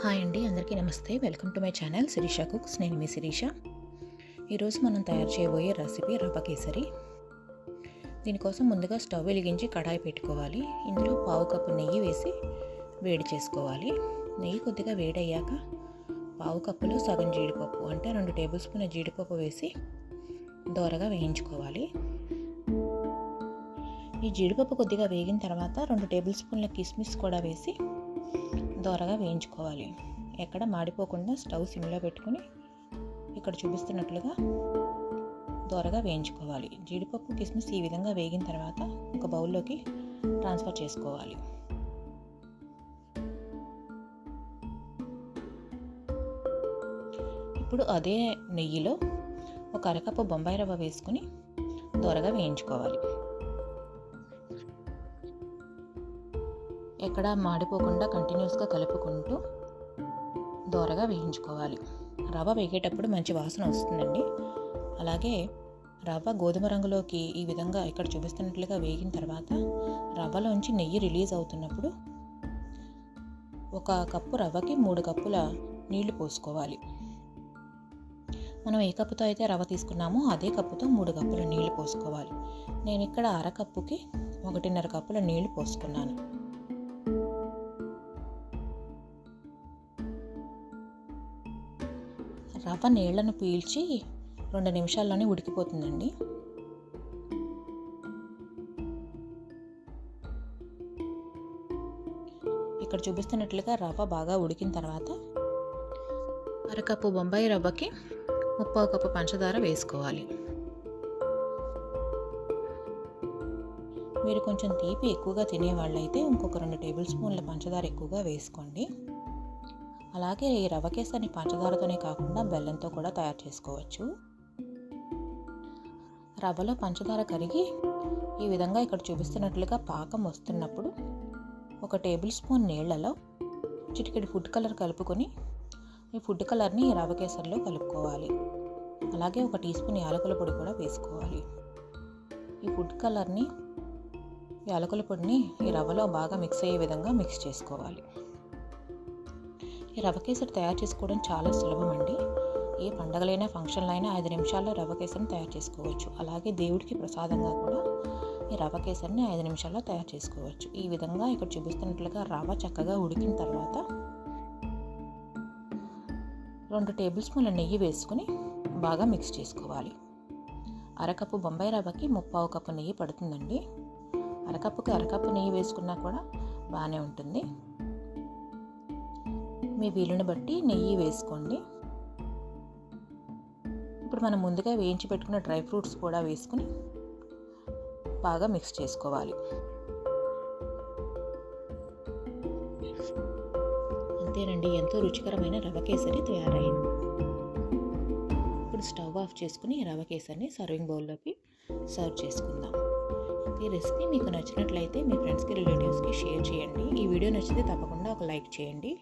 Hi అండి అందరికీ నమస్తే. Welcome to my channel Sirisha cooks. నేను మీ శిరీష. ఈరోజు మనం తయారు చేయబోయే రెసిపీ రవ్వ కేసరి. దీనికోసం ముందుగా స్టవ్ వెలిగించి కడాయి పెట్టుకోవాలి. ఇందులో పావు కప్పు నెయ్యి వేసి వేడి చేసుకోవాలి. నెయ్యి కొద్దిగా వేడయ్యాక పావు కప్పులో సగం జీడిపప్పు అంటే రెండు టేబుల్ స్పూన్ జీడిపప్పు వేసి దోరగా వేయించుకోవాలి. ఈ జీడిపప్పు కొద్దిగా వేగిన తర్వాత రెండు టేబుల్ స్పూన్ల కిస్మిస్ కూడా వేసి దోరగా వేయించుకోవాలి. ఎక్కడ మాడిపోకుండా స్టవ్ సిమ్లో పెట్టుకుని ఇక్కడ చూపిస్తున్నట్లుగా దోరగా వేయించుకోవాలి. జీడిపప్పు కిస్మిస్ ఈ విధంగా వేగిన తర్వాత ఒక బౌల్లోకి ట్రాన్స్ఫర్ చేసుకోవాలి. ఇప్పుడు అదే నెయ్యిలో ఒక అరకప్పు బొంబాయి రవ్వ వేసుకుని దోరగా వేయించుకోవాలి. ఎక్కడ మాడిపోకుండా కంటిన్యూస్గా కలుపుకుంటూ దోరగా వేయించుకోవాలి. రవ్వ వేగేటప్పుడు మంచి వాసన వస్తుందండి. అలాగే రవ్వ గోధుమ రంగులోకి ఈ విధంగా ఇక్కడ చూపిస్తున్నట్లుగా వేగిన తర్వాత రవ్వలోంచి నెయ్యి రిలీజ్ అవుతున్నప్పుడు ఒక కప్పు రవ్వకి మూడు కప్పుల నీళ్ళు పోసుకోవాలి. మనం ఏ కప్పుతో అయితే రవ్వ తీసుకున్నామో అదే కప్పుతో మూడు కప్పుల నీళ్ళు పోసుకోవాలి. నేను ఇక్కడ అరకప్పుకి ఒకటిన్నర కప్పుల నీళ్ళు పోసుకున్నాను. రవ్వ నీళ్ళను పీల్చి రెండు నిమిషాల్లోనే ఉడికిపోతుందండి. ఇక్కడ చూపిస్తున్నట్లుగా రవ్వ బాగా ఉడికిన తర్వాత అరకప్పు బొంబాయి రవ్వకి ముప్పావు కప్పు పంచదార వేసుకోవాలి. మీరు కొంచెం తీపి ఎక్కువగా తినేవాళ్ళైతే ఇంకొక రెండు టేబుల్ స్పూన్ల పంచదార ఎక్కువగా వేసుకోండి. అలాగే ఈ రవ్వ కేసరిని పంచదారతోనే కాకుండా బెల్లంతో కూడా తయారు చేసుకోవచ్చు. రవ్వలో పంచదార కరిగి ఈ విధంగా ఇక్కడ చూపిస్తున్నట్లుగా పాకం వస్తున్నప్పుడు ఒక టేబుల్ స్పూన్ నీళ్ళలో చిటికెడి ఫుడ్ కలర్ కలుపుకొని ఈ ఫుడ్ కలర్ని ఈ రవ్వ కేసరిలో కలుపుకోవాలి. అలాగే ఒక టీ స్పూన్ యాలకుల పొడి కూడా వేసుకోవాలి. ఈ ఫుడ్ కలర్ని యాలకుల పొడిని ఈ రవ్వలో బాగా మిక్స్ అయ్యే విధంగా మిక్స్ చేసుకోవాలి. ఈ రవ్వ కేసరి తయారు చేసుకోవడం చాలా సులభం అండి. ఏ పండగలైనా ఫంక్షన్లైనా ఐదు నిమిషాల్లో రవ్వ కేసరిని తయారు చేసుకోవచ్చు. అలాగే దేవుడికి ప్రసాదంగా కూడా ఈ రవ్వ కేసరిని ఐదు నిమిషాల్లో తయారు చేసుకోవచ్చు. ఈ విధంగా ఇక్కడ చూపిస్తున్నట్లుగా రవ్వ చక్కగా ఉడికిన తర్వాత రెండు టేబుల్ స్పూన్ల నెయ్యి వేసుకుని బాగా మిక్స్ చేసుకోవాలి. అరకప్పు బొంబాయి రవ్వకి ముప్పావు కప్పు నెయ్యి పడుతుందండి. అరకప్పుకి అరకప్పు నెయ్యి వేసుకున్నా కూడా బాగానే ఉంటుంది. మీ వీలుని బట్టి నెయ్యి వేసుకోండి. ఇప్పుడు మనం ముందుగా వేయించి పెట్టుకున్న డ్రై ఫ్రూట్స్ కూడా వేసుకుని బాగా మిక్స్ చేసుకోవాలి. అంతేనండి ఎంతో రుచికరమైన రవ కేసరి తయారైంది. ఇప్పుడు స్టవ్ ఆఫ్ చేసుకుని రవ కేసరిని సర్వింగ్ బౌల్లోకి సర్వ్ చేసుకుందాం. ఈ రెసిపీ మీకు నచ్చినట్లయితే మీ ఫ్రెండ్స్కి రిలేటివ్స్కి షేర్ చేయండి. ఈ వీడియో నచ్చితే తప్పకుండా ఒక లైక్ చేయండి.